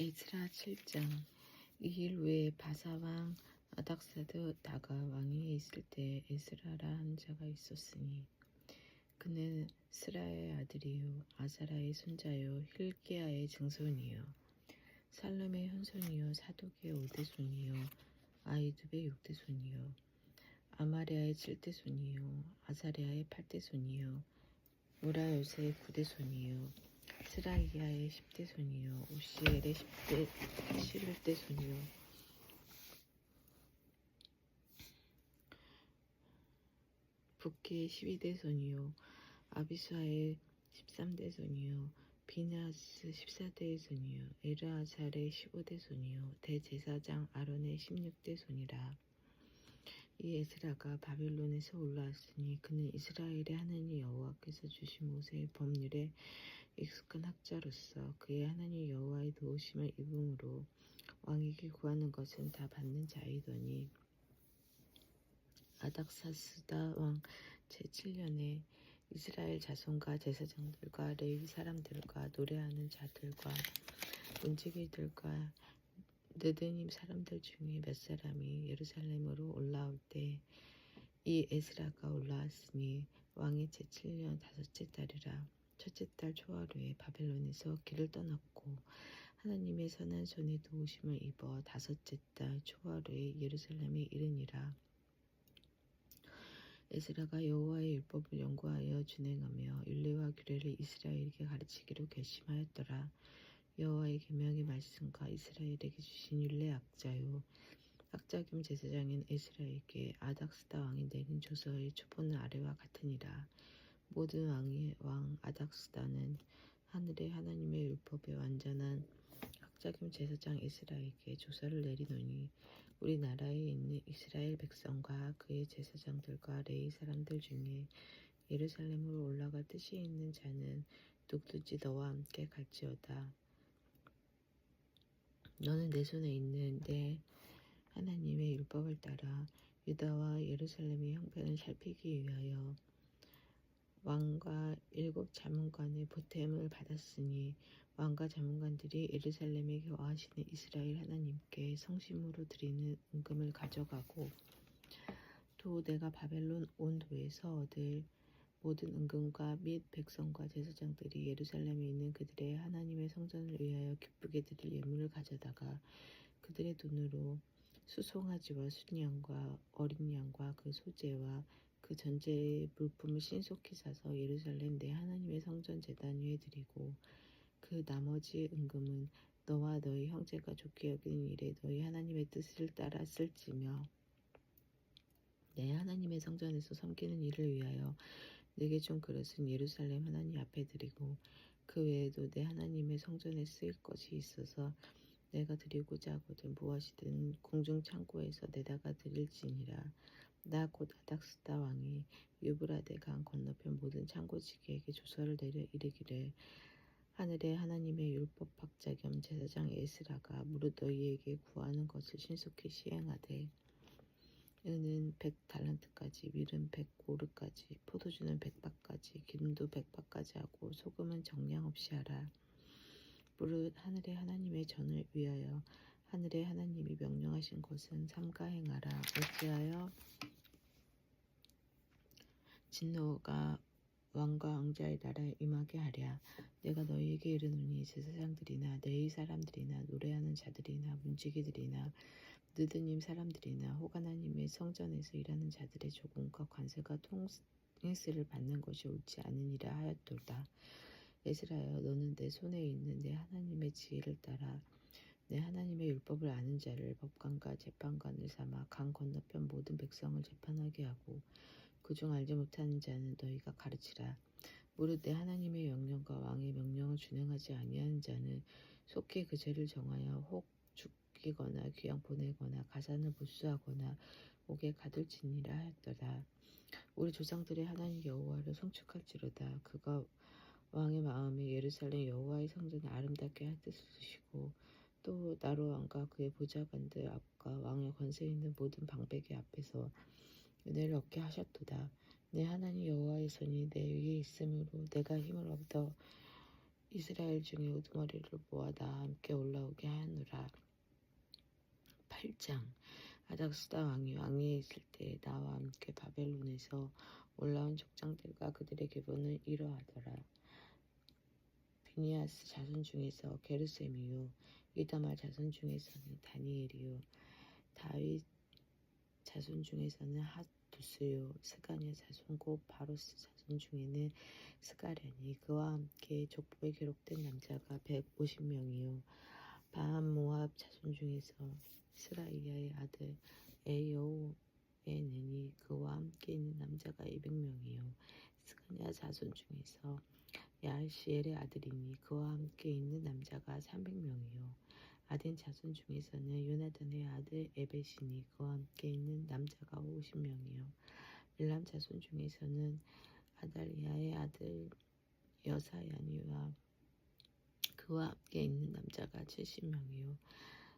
에스라 7장. 이일 후에 바사왕 아닥사드 다가 왕위에 있을 때 에스라라 한 자가 있었으니 그는 스라의 아들이요 아사라의 손자요 힐기야의 증손이요 살름의 현손이요 사독의 오대손이요 아이두의 육대손이요 아마리아의 칠대손이요 아사리아의 팔대손이요 우라요스의 구대손이요 스라이야의 십대손이요. 우시엘의 십대 십일대손이요. 북기의 십이대손이요. 아비수아의 십삼대손이요. 비나스 십사대의 손이요. 에르아살의 십오대손이요. 대제사장 아론의 십육대손이라. 이 에스라가 바벨론에서 올라왔으니 그는 이스라엘의 하나님 여호와께서 주신 모세의 법률에 익숙한 학자로서 그의 하나님 여호와의 도우심을 입음으로 왕에게 구하는 것은 다 받는 자이더니 아닥사스다 왕 제7년에 이스라엘 자손과 제사장들과 레위 사람들과 노래하는 자들과 문지기들과 느드님 사람들 중에 몇 사람이 예루살렘으로 올라올 때 이 에스라가 올라왔으니 왕의 제7년 다섯째 달이라 첫째 달 초하루에 바벨론에서 길을 떠났고 하나님의 선한 손에 도우심을 입어 다섯째 달 초하루에 예루살렘에 이르니라. 에스라가 여호와의 율법을 연구하여 준행하며 율례와 규례를 이스라엘에게 가르치기로 결심하였더라. 여호와의 계명의 말씀과 이스라엘에게 주신 율례 학자요. 학자 겸 제사장인 에스라에게 아닥스다 왕이 내린 조서의 초본은 아래와 같으니라 모든 왕의 왕 아닥스다는 하늘의 하나님의 율법에 완전한 학자 겸 제사장 에스라에게 조서를 내리노니 우리나라에 있는 이스라엘 백성과 그의 제사장들과 레이 사람들 중에 예루살렘으로 올라갈 뜻이 있는 자는 누구든지 너와 함께 갈지어다. 너는 내 손에 있는 내 하나님의 율법을 따라 유다와 예루살렘의 형편을 살피기 위하여 왕과 일곱 자문관의 보탬을 받았으니 왕과 자문관들이 예루살렘에 거하시는 이스라엘 하나님께 성심으로 드리는 은금을 가져가고 또 내가 바벨론 온 도에서 얻을 모든 은금과 및 백성과 제사장들이 예루살렘에 있는 그들의 하나님의 성전을 위하여 기쁘게 드릴 예물을 가져다가 그들의 돈으로 수송아지와 순양과 어린 양과 그 소재와 그 전제의 물품을 신속히 사서 예루살렘 내 하나님의 성전 제단 위에 드리고 그 나머지 은금은 너와 너희 형제가 좋게 여기는 일에 너희 하나님의 뜻을 따라 쓸지며 내 하나님의 성전에서 섬기는 일을 위하여 내게 준 그릇은 예루살렘 하나님 앞에 드리고 그 외에도 내 하나님의 성전에 쓰일 것이 있어서 내가 드리고자 하거든 무엇이든 공중 창고에서 내다가 드릴지니라 나 곧 아닥스다 왕이 유브라데 강 건너편 모든 창고지기에게 조서를 내려 이르기를 하늘의 하나님의 율법 학자 겸 제사장 에스라가 무릇 너희에게 구하는 것을 신속히 시행하되 은은 백 달란트까지 밀은 백 고르까지 포도주는 백박까지 기름도 백박까지 하고 소금은 정량 없이 하라. 무릇 하늘의 하나님의 전을 위하여 하늘의 하나님이 명령하신 것은 삼가 행하라. 어찌하여 진노가 왕과 왕자의 나라에 임하게 하랴. 내가 너희에게 이르노니 제사장들이나 내의 사람들이나 노래하는 자들이나 문지기들이나 느드님 사람들이나 혹 하나님의 성전에서 일하는 자들의 조공과 관세가 통행세를 받는 것이 옳지 않으니라 하였도다. 에스라여 너는 내 손에 있는 내 하나님의 지혜를 따라 내 하나님의 율법을 아는 자를 법관과 재판관을 삼아 강 건너편 모든 백성을 재판하게 하고 그중 알지 못하는 자는 너희가 가르치라. 무릇 내 하나님의 명령과 왕의 명령을 준행하지 아니하는 자는 속히 그 죄를 정하여 혹 죽이거나 귀양 보내거나 가산을 보수하거나 옥에 가둘지니라 하였더라. 우리 조상들의 하나님 여호와를 송축할지로다. 그가 왕의 마음에 예루살렘 여호와의 성전을 아름답게 할 뜻을 두시고 또 나로 왕과 그의 보좌관들 앞과 왕의 권세 있는 모든 방백의 앞에서 은혜를 얻게 하셨도다. 내 하나님 여호와의 손이 내 위에 있으므로 내가 힘을 얻어 이스라엘 중에 우두머리를 모아다 함께 올라오게 하노라. 8장 아닥스다 왕이 왕위에 있을 때 나와 함께 바벨론에서 올라온 족장들과 그들의 계보는 이러하더라. 비니아스 자손 중에서 게르셈이요 이다말 자손 중에서는 다니엘이요 다윗 자손 중에서는 핫 두스요. 스가냐 자손 곧 바로스 자손 중에는 스가랴니 그와 함께 족보에 기록된 남자가 150명이요. 바한 모압 자손 중에서 스라이야의 아들 에여오에는이 그와 함께 있는 남자가 200명이요. 스가냐 자손 중에서 야시엘의 아들이니 그와 함께 있는 남자가 300명이요 아덴 자손 중에서는 요나단의 아들 에벳이니 그와 함께 있는 남자가 50명이요. 일람 자손 중에서는 아달리아의 아들 여사야니와 그와 함께 있는 남자가 70명이요.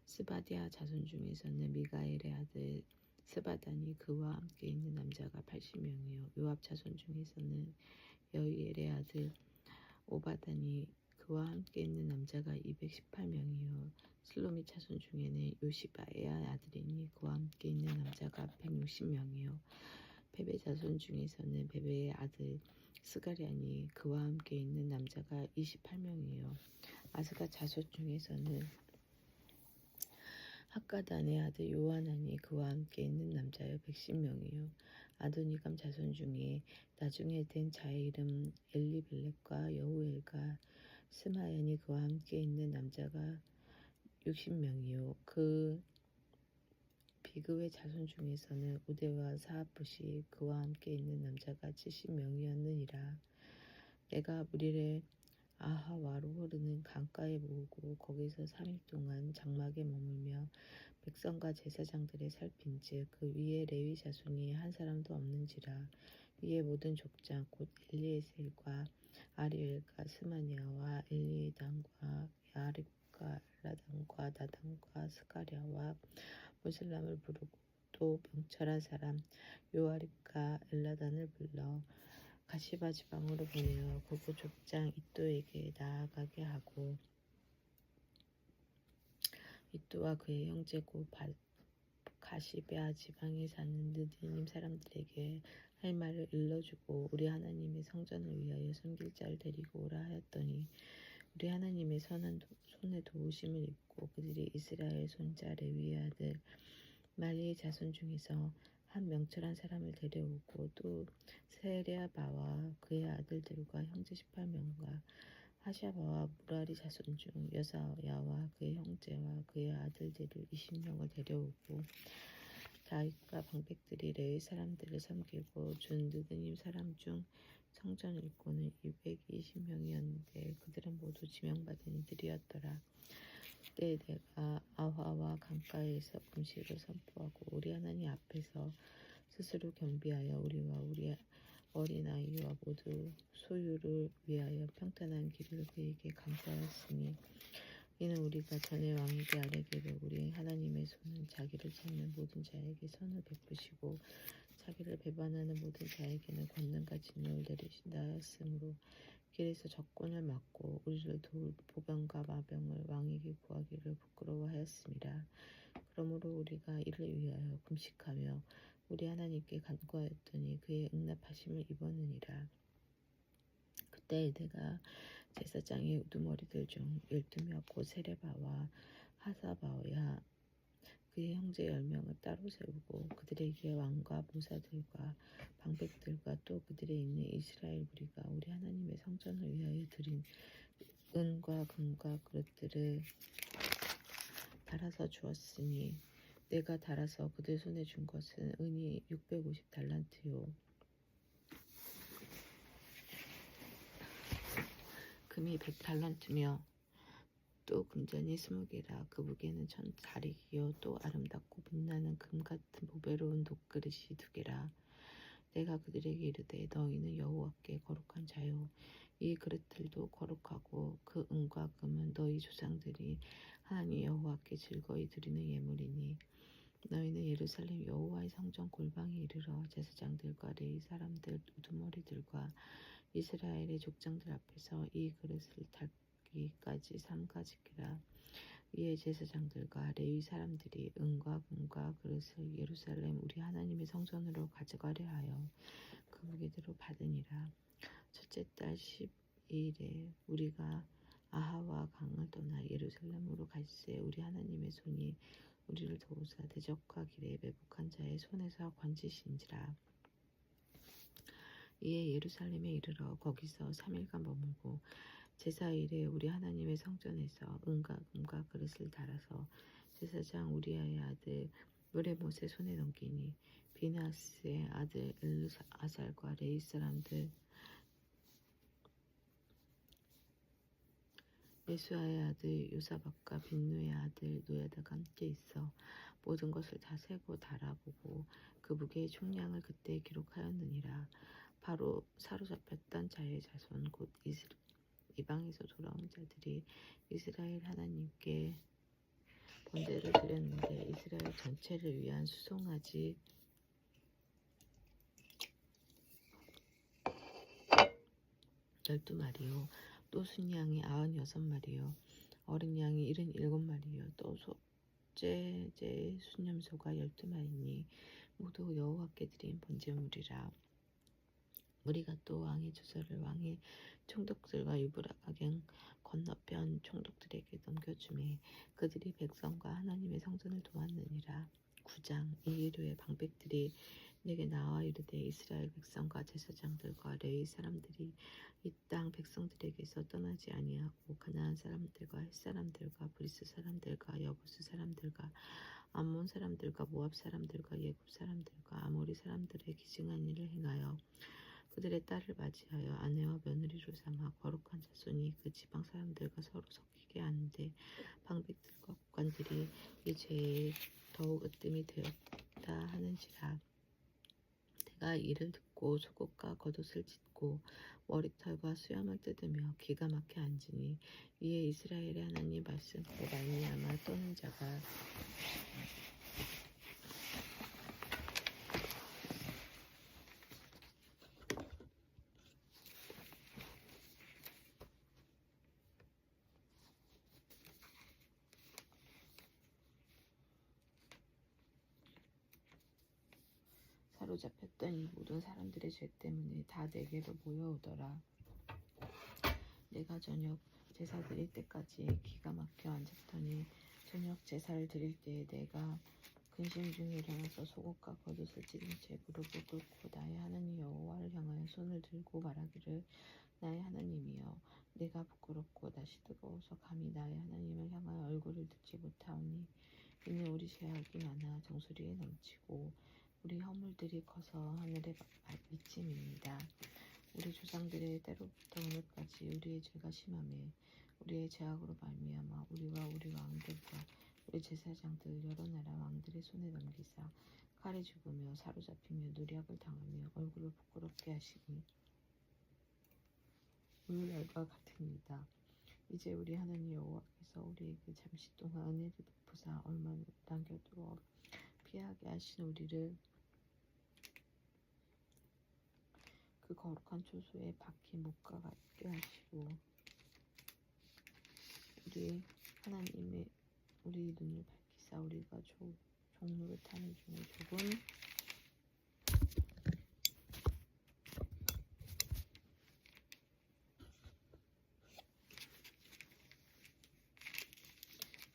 스바디아 자손 중에서는 미가엘의 아들 스바다니 그와 함께 있는 남자가 80명이요. 요압 자손 중에서는 여이엘의 아들 오바다니 그와 함께 있는 남자가 218명이요 슬로미 자손 중에는 요시바의 아들이니 그와 함께 있는 남자가 160명이요. 베베 자손 중에서는 베베의 아들 스가리아니 그와 함께 있는 남자가 28명이요. 아스가 자손 중에서는 학가단의 아들 요하나니 그와 함께 있는 남자여 110명이요. 아도니감 자손 중에 나중에 된 자의 이름 엘리벨렉과 여우엘과 스마야니 그와 함께 있는 남자가 60명이요. 그 비그의 자손 중에서는 우대와 사하붓이 그와 함께 있는 남자가 70명이었느니라. 내가 무리를 아하와로 흐르는 강가에 모으고 거기서 3일 동안 장막에 머물며 백성과 제사장들의 살핀즉 그 위에 레위 자손이 한 사람도 없는지라. 위에 모든 족장 곧 엘리에셀과 아리엘과 스마니아와 엘리단과 야립 과 라단과 나단과 스가랴와 모슬람을 부르고 또 명철한 사람 요아립과 엘라단을 불러 가시바 지방으로 보내어 그곳 족장 이또에게 나아가게 하고 이또와 그의 형제 고 가시베아 지방에 사는 느드님 사람들에게 할 말을 일러주고 우리 하나님의 성전을 위하여 섬길 자를 데리고 오라 하였더니 우리 하나님의 선한 도, 손에 도우심을 입고 그들이 이스라엘 손자 레위의 아들 말리의 자손 중에서 한 명철한 사람을 데려오고 또 세레아바와 그의 아들들과 형제 18명과 하샤바와 무라리 자손 중 여사야와 그의 형제와 그의 아들들을 20명을 데려오고 다윗과 방백들이 레위 사람들을 섬기고 준 느드님 사람 중 성전 일꾼은 220명이었는데 그들은 모두 지명받은 이들이었더라. 그때 내가 아화와 강가에서 음식을 선포하고 우리 하나님 앞에서 스스로 겸비하여 우리와 우리 어린아이와 모두 소유를 위하여 평탄한 길을 그에게 감사하였으니 이는 우리가 전에 왕에게 아뢰기를 우리 하나님의 손은 자기를 찾는 모든 자에게 선을 베푸시고 자기를 배반하는 모든 자에게는 권능과 진노를 내리신다 하였으므로 길에서 적군을 막고 우리를 도울 보병과 마병을 왕에게 구하기를 부끄러워하였습니다. 그러므로 우리가 이를 위하여 금식하며 우리 하나님께 간구하였더니 그의 응답하심을 입었느니라. 그때 내가 제사장의 우두머리들 중 열두 명 곧 세레바와 하사바야 그의 형제 열명을 따로 세우고 그들에게 왕과 모사들과 방백들과 또 그들에 있는 이스라엘 무리가 우리 하나님의 성전을 위하여 드린 은과 금과 그릇들을 달아서 주었으니 내가 달아서 그들 손에 준 것은 은이 650 달란트요. 금이 100 달란트며 또 금전이 스무 개라 그 무게는 천 다리기요. 또 아름답고 빛나는 금 같은 보배로운 독그릇이 두 개라 내가 그들에게 이르되 너희는 여호와께 거룩한 자요. 이 그릇들도 거룩하고 그 은과 금은 너희 조상들이 하나님 여호와께 즐거이 드리는 예물이니 너희는 예루살렘 여호와의 성전 골방에 이르러 제사장들과 레위 사람들 우두머리들과 이스라엘의 족장들 앞에서 이 그릇을 닦 기까지 삼가지키라. 이에 제사장들과 레위 사람들이 은과 금과 그릇을 예루살렘 우리 하나님의 성전으로 가져가려 하여 그 무게대로 받으니라. 첫째 달 12일에 우리가 아하와 강을 떠나 예루살렘으로 갈새 우리 하나님의 손이 우리를 도우사 대적과 길에 매복한 자의 손에서 건지신지라. 이에 예루살렘에 이르러 거기서 3일간 머물고 제사일에 우리 하나님의 성전에서 은과 금과 그릇을 달아서 제사장 우리아의 아들 무레못의 손에 넘기니 비나스의 아들 엘르아살과 레이 사람들 예수아의 아들 요사박과 빈누의 아들 노야다가 함께 있어 모든 것을 다 세고 달아보고 그 무게의 총량을 그때 기록하였느니라. 바로 사로잡혔던 자의 자손 곧 이스라 이방에서 돌아온 자들이 이스라엘 하나님께 번제를 드렸는데 이스라엘 전체를 위한 수송아지. 열두 마리요. 또 순양이 아흔 여섯 마리요. 어린 양이 일흔 일곱 마리요. 또 소재제 순염소가 열두 마리니 모두 여호와께 드린 번제물이라 우리가 또 왕의 주서를 왕의 총독들과 유브라가경 건너편 총독들에게 넘겨주매 그들이 백성과 하나님의 성전을 도왔느니라. 9장 이 일후에 방백들이 내게 나와 이르되 이스라엘 백성과 제사장들과 레위 사람들이 이 땅 백성들에게서 떠나지 아니하고 가나안 사람들과 헷 사람들과 브리스 사람들과 여부스 사람들과 암몬 사람들과 모압 사람들과 예굽 사람들과 아모리 사람들의 기증한 일을 행하여 그들의 딸을 맞이하여 아내와 며느리로 삼아 거룩한 자손이 그 지방 사람들과 서로 섞이게 하는데 방백들과 국관들이 이 죄에 더욱 으뜸이 되었다 하는지라. 내가 이를 듣고 속옷과 겉옷을 찢고 머리털과 수염을 뜯으며 기가 막혀 앉으니 이에 이스라엘의 하나님 말씀으로 말미암아 떠는 자가 사로잡혔던 이 죄 때문에 다 내게로 모여오더라. 내가 저녁 제사 드릴 때까지 기가 막혀 앉았더니 저녁 제사를 드릴 때에 내가 근심 중에 일어나서 속옷과 겉옷을 찢은 채 무릎을 꿇고 나의 하나님 여호와를 향하여 손을 들고 말하기를 나의 하나님이여 내가 부끄럽고 다시 뜨거워서 감히 나의 하나님을 향하여 얼굴을 듣지 못하오니 이는 우리 죄악이 많아 정수리에 넘치고 우리 허물들이 커서 하늘에 미침입니다. 우리 조상들의 때로부터 오늘까지 우리의 죄가 심함에 우리의 죄악으로 말미암아 우리와 우리 왕들과 우리 제사장들 여러 나라 왕들의 손에 넘기사 칼에 죽으며 사로잡히며 누략을 당하며 얼굴을 부끄럽게 하시니 물날과 같으니이다. 이제 우리 하나님 여호와께서 우리에게 잠시 동안 은혜를 베푸사 얼마 남겨두어 피하게 하신 우리를 그 거룩한 초소에 박힌 목과 같게 하시고 우리 하나님의 우리 눈을 밝히사 우리가 조, 종로를 타는 중에 조금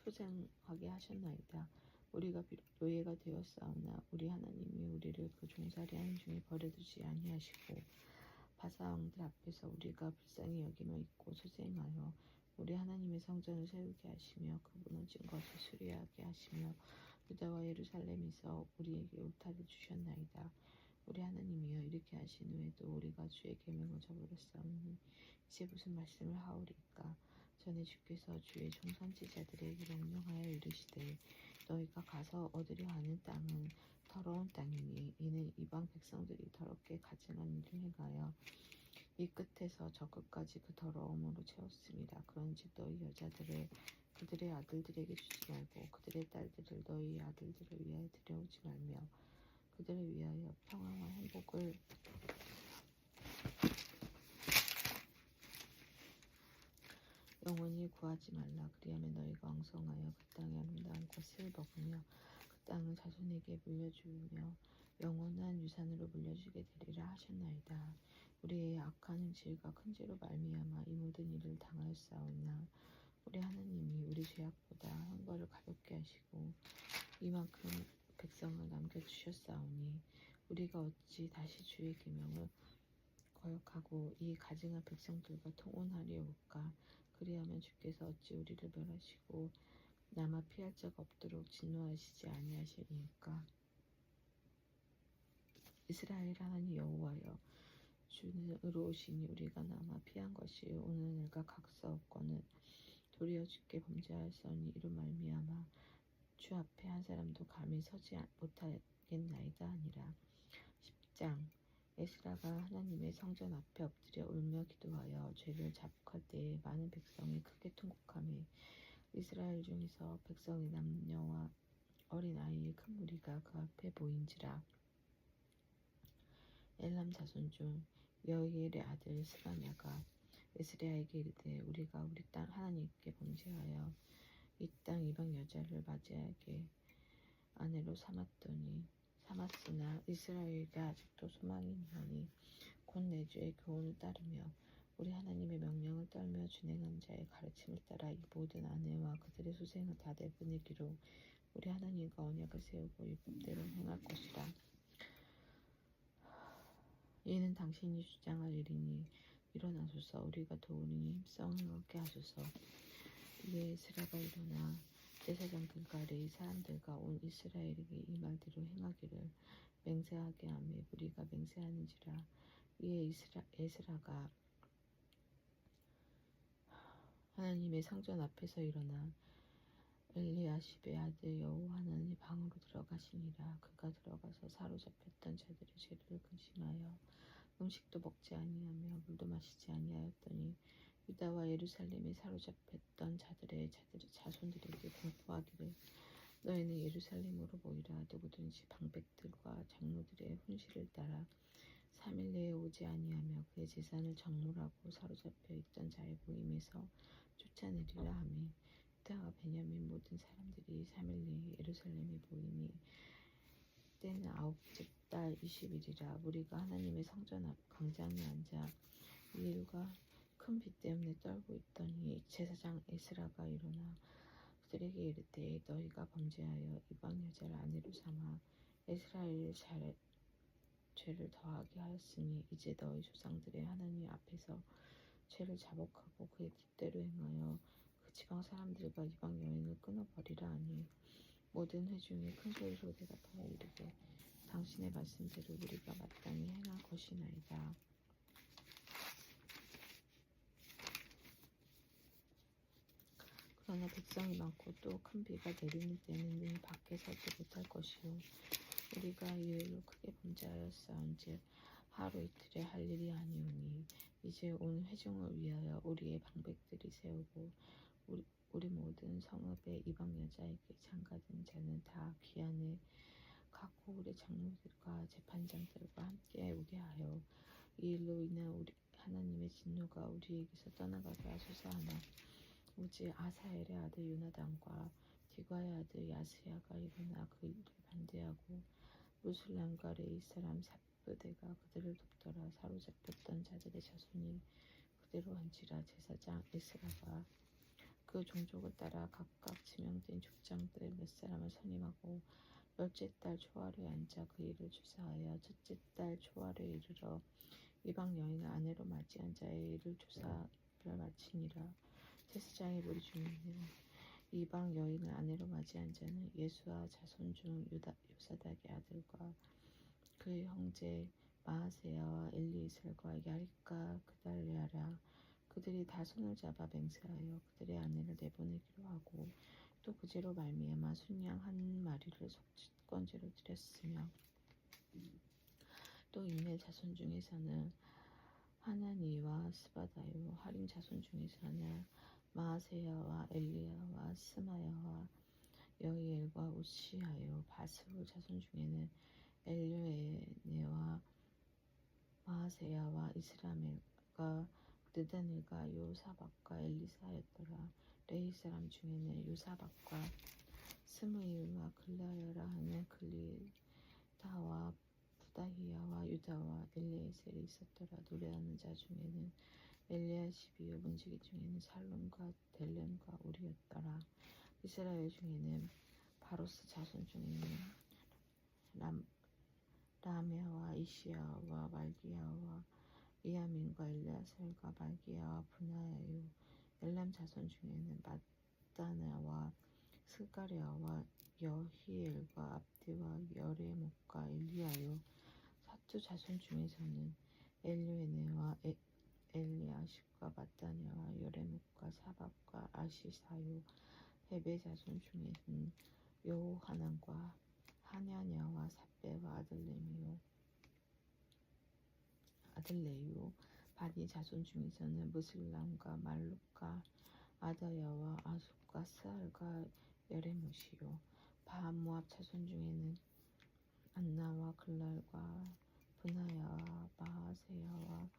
소생하게 하셨나이다. 우리가 비록 노예가 되었사오나 우리 하나님이 우리를 그 종살이하는 중에 버려두지 아니하시고 바사왕들 앞에서 우리가 불쌍히 여김을 잊고 소생하여 우리 하나님의 성전을 세우게 하시며 그 무너진 것을 수리하게 하시며 유다와 예루살렘에서 우리에게 울타리 주셨나이다. 우리 하나님이여 이렇게 하신 후에도 우리가 주의 계명을 저버렸사오니 이제 무슨 말씀을 하오리까 전에 주께서 주의 종선지자들에게 명령하여 이르시되 너희가 가서 얻으려 하는 땅은 더러운 땅이니 이는 이방 백성들이 더럽게 가증한 일을 행하여 이 끝에서 저 끝까지 그 더러움으로 채웠습니다. 그런즉 너희 여자들을 그들의 아들들에게 주지 말고 그들의 딸들을 너희 아들들을 위하여 들여오지 말며 그들을 위하여 평화와 행복을 영원히 구하지 말라 그리하면 너희가 왕성하여 그 땅의 아름다운 것을 먹으며 그 땅을 자손에게 물려주며 영원한 유산으로 물려주게 되리라 하셨나이다. 우리의 악한 행실과 큰 죄로 말미암아 이 모든 일을 당하였사오나 우리 하나님이 우리 죄악보다 형벌을 가볍게 하시고 이만큼 백성을 남겨주셨사오니 우리가 어찌 다시 주의 계명을 거역하고 이 가증한 백성들과 통혼하리오까 그리하면 주께서 어찌 우리를 멸하시고 남아 피할 자가 없도록 진노하시지 아니하시니까. 이스라엘 하나님 여호와여 주는 의로우시니 우리가 남아 피한 것이 오늘 내가 각서 없거늘 도리어 주께 범죄하였으니 이로 말미암아 주 앞에 한 사람도 감히 서지 못하겠나이다 아니라. 10장 에스라가 하나님의 성전 앞에 엎드려 울며 기도하여 죄를 자복할 때에 많은 백성이 크게 통곡하며 이스라엘 중에서 백성의 남녀와 어린 아이의 큰 무리가 그 앞에 보인지라. 엘람 자손 중 여이엘의 아들 스가냐가 에스레아에게 이르되 우리가 우리 땅 하나님께 범죄하여 이 땅 이방 여자를 맞이하게 아내로 삼았더니 삼았으나 이스라엘에게 아직도 소망이 있나니 곧 내주의 교훈을 따르며 우리 하나님의 명령을 떨며 준행한 자의 가르침을 따라 이 모든 아내와 그들의 소생을 다 내보내기로 우리 하나님과 언약을 세우고 율법대로 행할 것이라. 이는 당신이 주장할 일이니 일어나소서 우리가 도우니 힘써 행하게 하소서 이에 에스라가 일어나 제사장들과 레이 사람들과 온 이스라엘에게 이 말대로 행하기를 맹세하게 하며 우리가 맹세하는지라 이에 이스라, 에스라가 하나님의 성전 앞에서 일어나 엘리야십의 아들 여호하나의 방으로 들어가시니라. 그가 들어가서 사로잡혔던 자들의 죄를 근심하여 음식도 먹지 아니하며 물도 마시지 아니하였더니 유다와 예루살렘에 사로잡혔던 자들의 자들의 자손들에게 공포하기를 너희는 예루살렘으로 모이라. 누구든지 방백들과 장로들의 훈시를 따라 3일 내에 오지 아니하며 그의 재산을 정물하고 사로잡혀 있던 자의 모임에서 쫓아내리라 하며 유다와 베냐민 모든 사람들이 3일 내에 예루살렘에 모이니 때는 아홉째 달 20일이라. 우리가 하나님의 성전 앞 광장에 앉아 이 일과 큰 비 때문에 떨고 있더니 제사장 에스라가 일어나 그들에게 이르되 너희가 범죄하여 이방 여자를 아내로 삼아 이스라엘의 잘 죄를 더하게 하였으니 이제 너희 조상들의 하나님 앞에서 죄를 자복하고 그의 뜻대로 행하여 그 지방 사람들과 이방 여인을 끊어버리라 하니 모든 회중이 큰 소리로 대답하여 이르되 당신의 말씀대로 우리가 마땅히 행할 것이나이다. 그러나 백성이 많고 또 큰 비가 내리는 때는 능히 밖에 서지 못할 것이요 우리가 이 일로 크게 범죄하였사온즉 하루 이틀에 할 일이 아니오니 이제 온 회중을 위하여 우리의 방백들이 세우고 우리, 우리 모든 성읍의 이방 여자에게 장가든 자는 다 귀안에 갖고 우리 장로들과 재판장들과 함께 오게 하여 이 일로 인한 우리 하나님의 진노가 우리에게서 떠나가게 하소서 하나 오직 아사엘의 아들 요나단과 디과의 아들 야스야가 일어나 그 일을 반대하고 무슬람과 레이 사람 삽브대가 그들을 돕더라. 사로잡혔던 자들의 자손이 그대로 한지라. 제사장 에스라가 그 종족을 따라 각각 지명된 족장들 몇 사람을 선임하고 열째 달 초하루에 앉아 그 일을 조사하여 첫째 달 초하루에 이르러 이방 여인을 아내로 맞이한 자의 일을 조사를 마치니라 제사장의 무리 중에는 이방 여인을 아내로 맞이한 자는 예수와 자손 중 유다, 요사닥의 아들과 그의 형제 마하세야와 엘리이셀과 야리카 그달리아라. 그들이 다 손을 잡아 맹세하여 그들의 아내를 내보내기로 하고 또 그제로 말미암아 순양 한 마리를 속건제로 드렸으며 또 이메 자손 중에서는 하나니와 스바다요 하림 자손 중에서는 마하세야와 엘리야와 스마야와 여이엘과 우시하요 바스후 자손 중에는 엘료에네와 마하세야와 이스라멜과 느다넬과 요사박과 엘리사였더라. 레이 사람 중에는 요사박과 스무일과 글라야라 하는 글리다와 부다히야와 유다와 엘리에셀이 있었더라. 노래하는 자 중에는 엘리야시비요 문지기 중에는 살룸과 델렘과 우리였더라. 이스라엘 중에는 바로스 자손 중에는 람, 라메와 이시야와 말기야와 이야민과 엘리아셀과 말기야와 분하야요 엘람 자손 중에는 마다나와 스가랴와 여히엘과 압디와 여레목과 엘리야요 사투 자손 중에서는 엘류에네와 에- 엘리아십과 마다냐와 여레목과 사박과 아시사요 헤베 자 손 중에는 요하난과 하냐냐와 삽배와 아들레미요. 아들레요. 바니 자손 중에서는 무슬람과 말룩과 아다야와 아숫과 스알과 여레못이요. 바모압 자손 중에는 안나와 글랄과 분하야와 마하세야와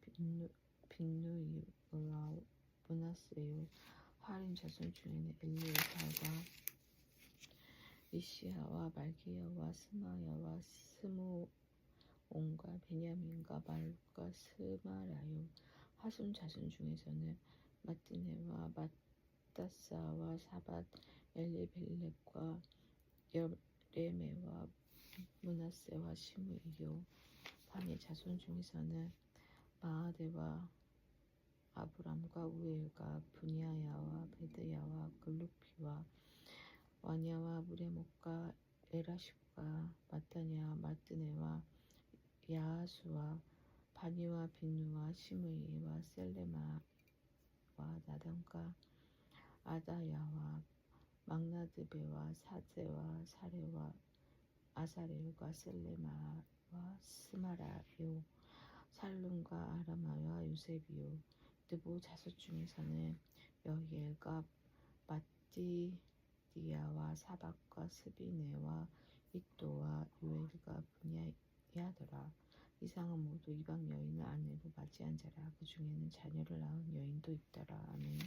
빈누, 빈누이와 문하세요 하림 자손 중에는 엘리에살과 이시야와 말기야와 스마야와 스무온과 베냐민과 말룩과 스마라요. 하순 자손 중에서는 마뜨네와 마따사와 사밧 엘리벨렉과 여레메와 문하세와 시므이요 바니 자손 중에서는 마하데와 아브람과 우엘과 분야야와 베드야와 글루피와 와냐와 무레목과 에라십과 마타냐 마뜨네와 야하수와 바니와 빈누와 시므이와 셀레마와 나단과 아다야와 막나드베와 사제와 사레와 아사레와 셀레마 와 스마라요 살룸과 아라마와 요셉이요 느보 자손 중에서는 여히엘과 마띠디야와 사박과 스비네와 이또와 요엘과 분야야더라. 이상은 모두 이방 여인을 아내로 맞이한 자라. 그 중에는 자녀를 낳은 여인도 있더라. 아멘.